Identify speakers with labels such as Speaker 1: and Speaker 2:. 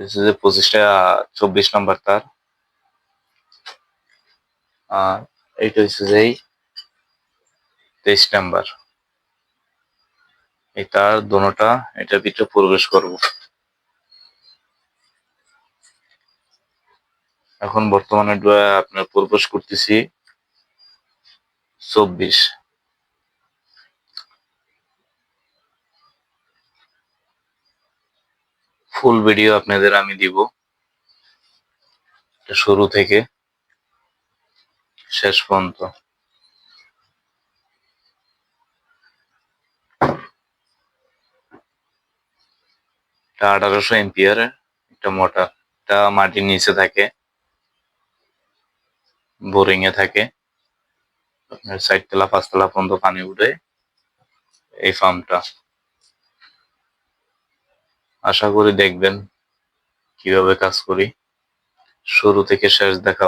Speaker 1: যে পঁচিশটা চব্বিশ নাম্বার তার। আর এইটা হচ্ছে যে তেইশ নাম্বার এই তার দোনোটা এটার ভিতরে প্রবেশ করব। এখন বর্তমানে, আপনার প্রবেশ করতেছি চব্বিশ। ফুল ভিডিও আপনাদের আমি দিব। শুরু থেকে শেষ পর্যন্ত। আঠারোশো এমপিয়ার একটা মোটর এটা মাটির নিচে থাকে। বোরিং এ থাকে। আপনার চার তলা, পাঁচতলা পর্যন্ত পানি উঠে এই ফার্মটা আশা করি দেখবেন কীভাবে কাজ করি। শুরু থেকে শেষ দেখা